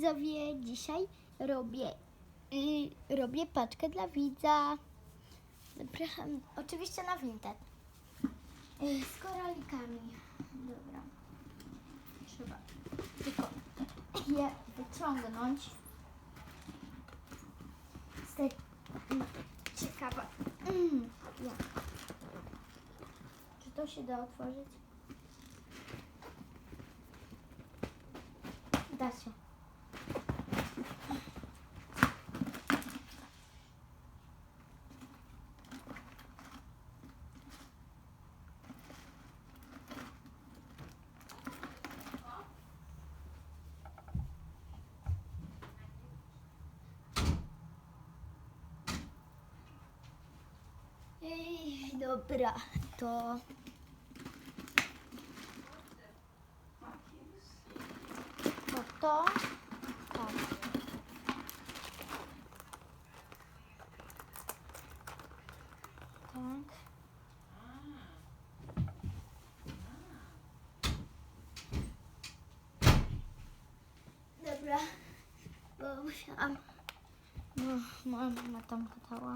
widzowie, dzisiaj robię, y, robię paczkę dla widza. Zapraszam, oczywiście na Vinted. Y, z koralikami. Dobra. Trzeba tylko je wyciągnąć. Jestem ciekawa. Mm? Czy to się da otworzyć? Da się. Dobra, to... To to... Tak. Tak. Dobra, bo musiałam... No, mama tam gadała.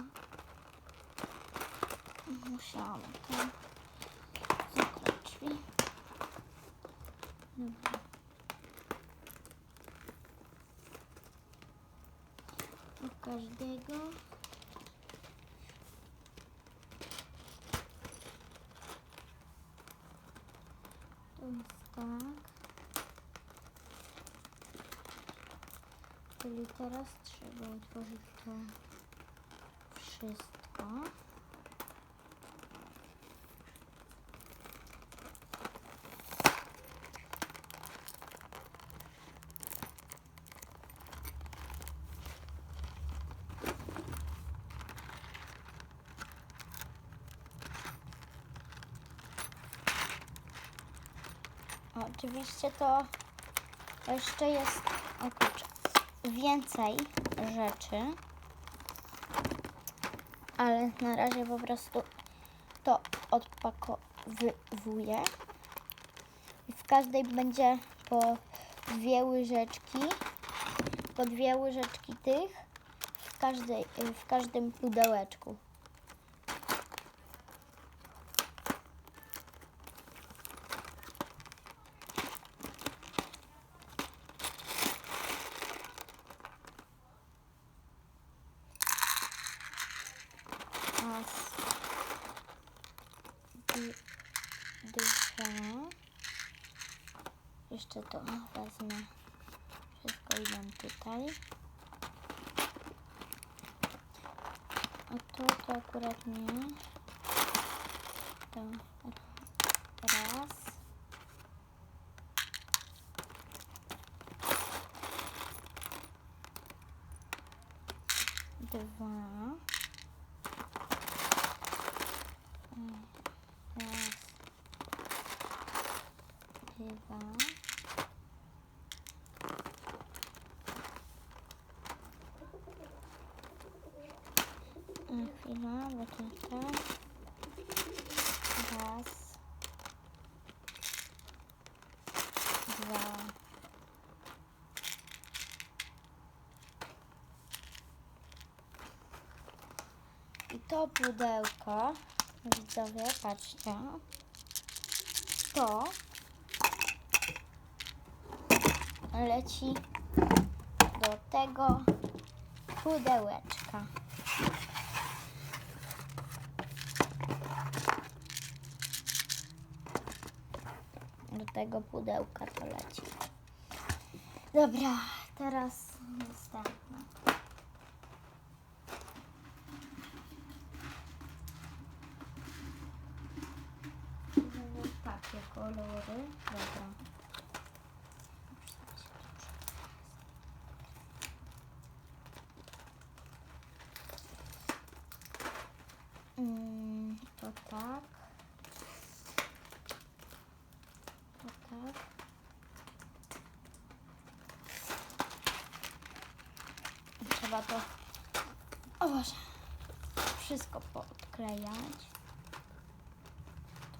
Musiałam tam zamknąć drzwi. Do każdego. To jest tak. Czyli teraz trzeba otworzyć to wszystko. Oczywiście to jeszcze jest więcej rzeczy, ale na razie po prostu to odpakowuję. W każdej będzie po dwie łyżeczki, po dwie łyżeczki tych w, każdej, w każdym pudełeczku. To wezmę. Wszystko idę tutaj. A to, to akurat nie. To raz. Dwa. Dwa. To tak. Raz. Dwa. I to pudełko, widzowie, patrzcie, to leci do tego pudełeczka. Do tego pudełka to leci. Dobra, teraz następna. Takie kolory. Dobra. Mm, to tak. To tak. Trzeba to... O Boże. Wszystko podklejać.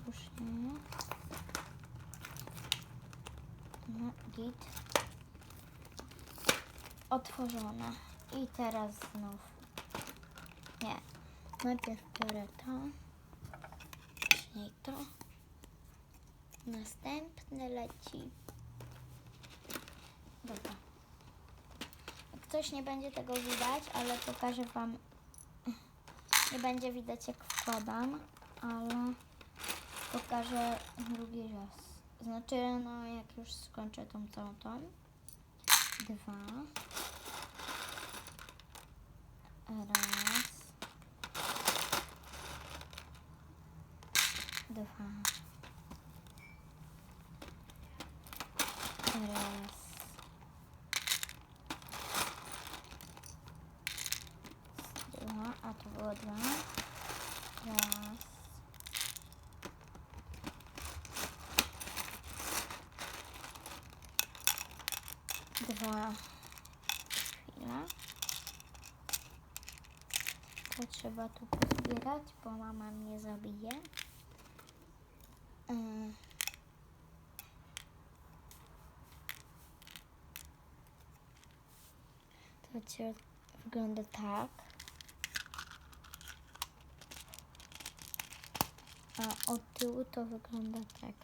Tuż nie. No, git. otworzone. I teraz znów. Nie. Najpierw biorę to. Później to. Następny leci. Dobra. Coś nie będzie tego widać, ale pokażę Wam. Nie będzie widać jak wkładam, ale pokażę drugi raz. Znaczy, no jak już skończę tą całą tą. Dwa. Raz. Dwa. Raz. Dwa, a to było dwa. Raz. Dwa. Chwila. To trzeba tu pozbierać, bo mama mnie zabije. Ym. To wygląda tak. A od tyłu to wygląda tak.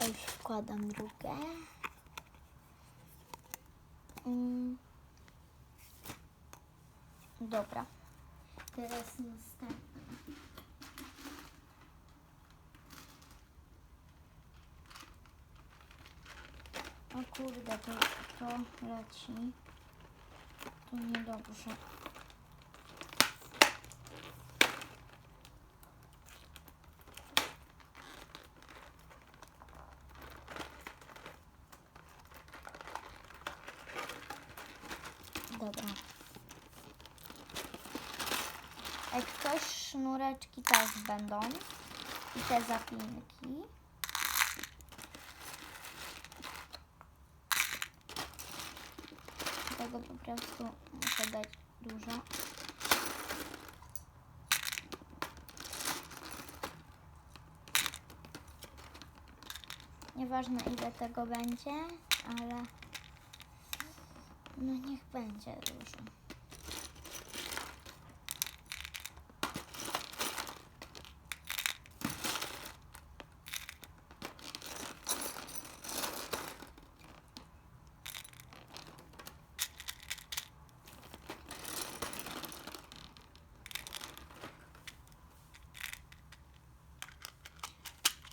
A już wkładam drugą. Mm. Dobra. Teraz następny. O kurde, to, to leci. To niedobrze. Dobra. Jak coś sznureczki też będą. I te zapinki. Tego po prostu muszę dać dużo. Nieważne ile tego będzie, ale no niech będzie dużo.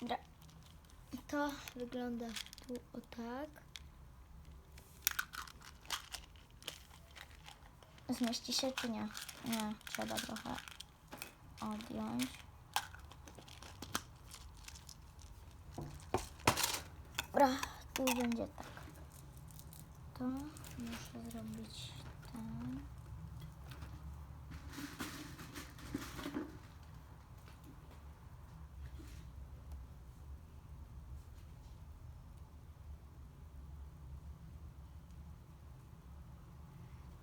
Dobra. To wygląda tu o tak. Zmieści się czy nie? Nie, trzeba trochę odjąć. Dobra, tu będzie tak. To muszę zrobić ten.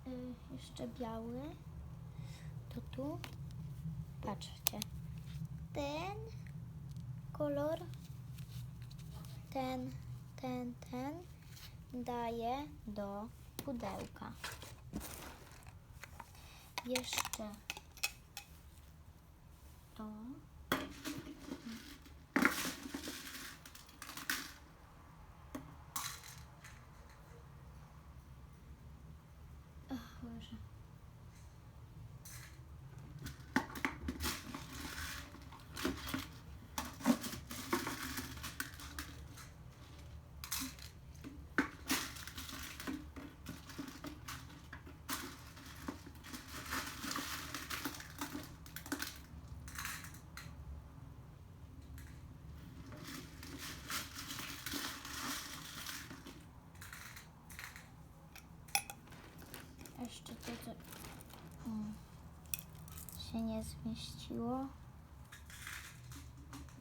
Y, jeszcze biały. To tu. Patrzcie. Ten kolor, ten, ten, ten daję do pudełka. Jeszcze to. Ach, Boże. Jeszcze to, to mm, się nie zmieściło.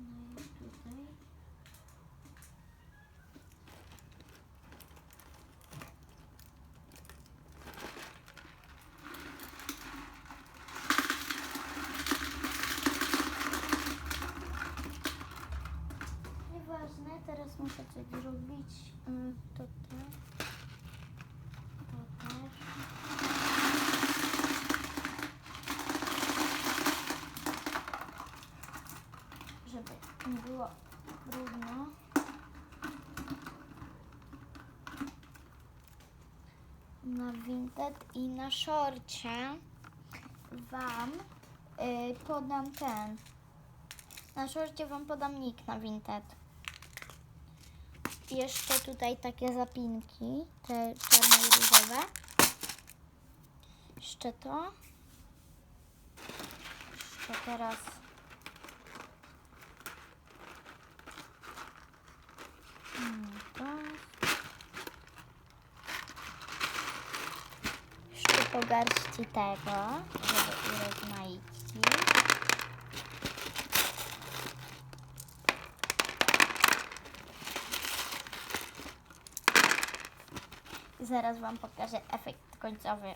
No i tutaj. Nieważne, teraz muszę coś zrobić. Mm, To tak. na Vinted i na szorcie wam y, podam ten. Na szorcie wam podam nick na Vinted. Jeszcze tutaj takie zapinki, te czarne i różowe. Jeszcze to. Jeszcze teraz. Mm, To. Jeszcze po garści tego, żeby urozmaicić. Zaraz Wam pokażę efekt końcowy.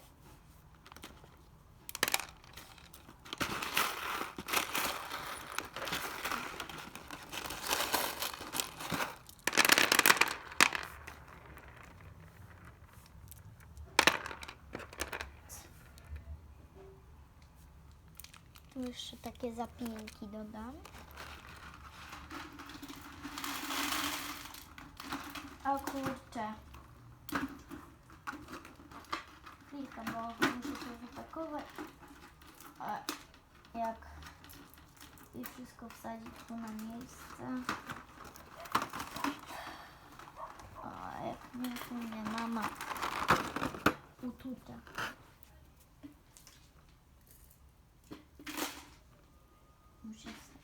Tu jeszcze takie zapinki dodam. O kurczę. Chwilkę, bo muszę to wypakować. A jak i wszystko wsadzić tu na miejsce. A jak nie, tu nie mama. Ututa. Muszę wsadzić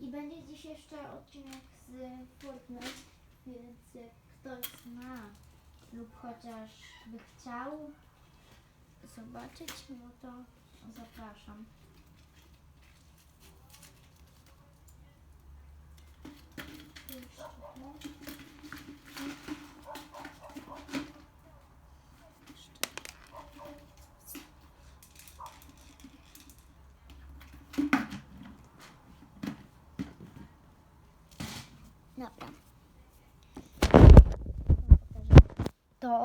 I będzie dziś jeszcze odcinek z Fortnite, więc jak ktoś ma lub chociaż by chciał zobaczyć, no to zapraszam. Jeszcze Dobra.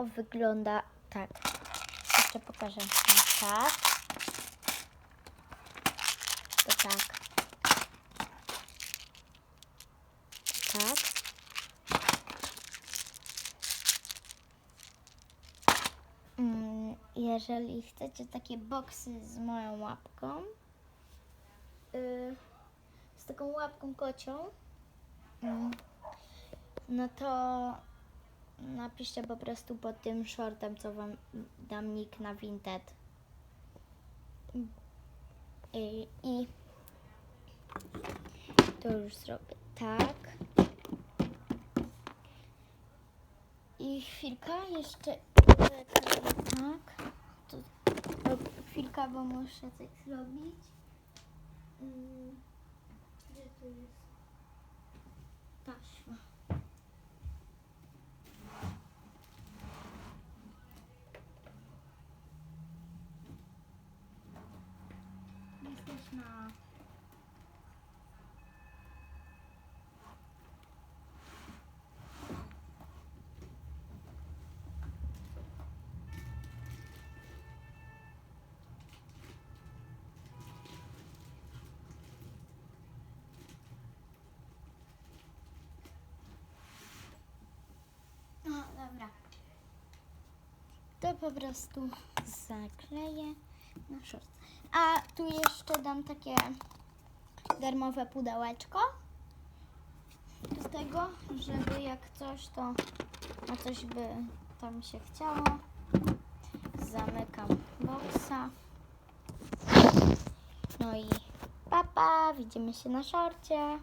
To wygląda tak. Jeszcze pokażę tak. To tak. Tak. Mm, Jeżeli chcecie takie boksy z moją łapką, yy, z taką łapką kocią, Mm. No to napiszcie po prostu pod tym shortem, co wam dam nick na Vinted. I, i to już zrobię tak. I chwilka jeszcze tak. To, to chwilka, bo muszę coś zrobić. Mm, Gdzie to jest? taśma. Jesteś na... No dobra. To po prostu zakleję na short. A tu jeszcze dam takie darmowe pudełeczko do tego, żeby jak coś to na coś by tam się chciało. Zamykam boksa. No i papa, widzimy się na szorcie.